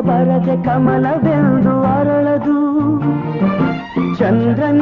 ಬರದೆ ಕಮಲವೆಂದು ಅರಳದು ಚಂದ್ರನೇ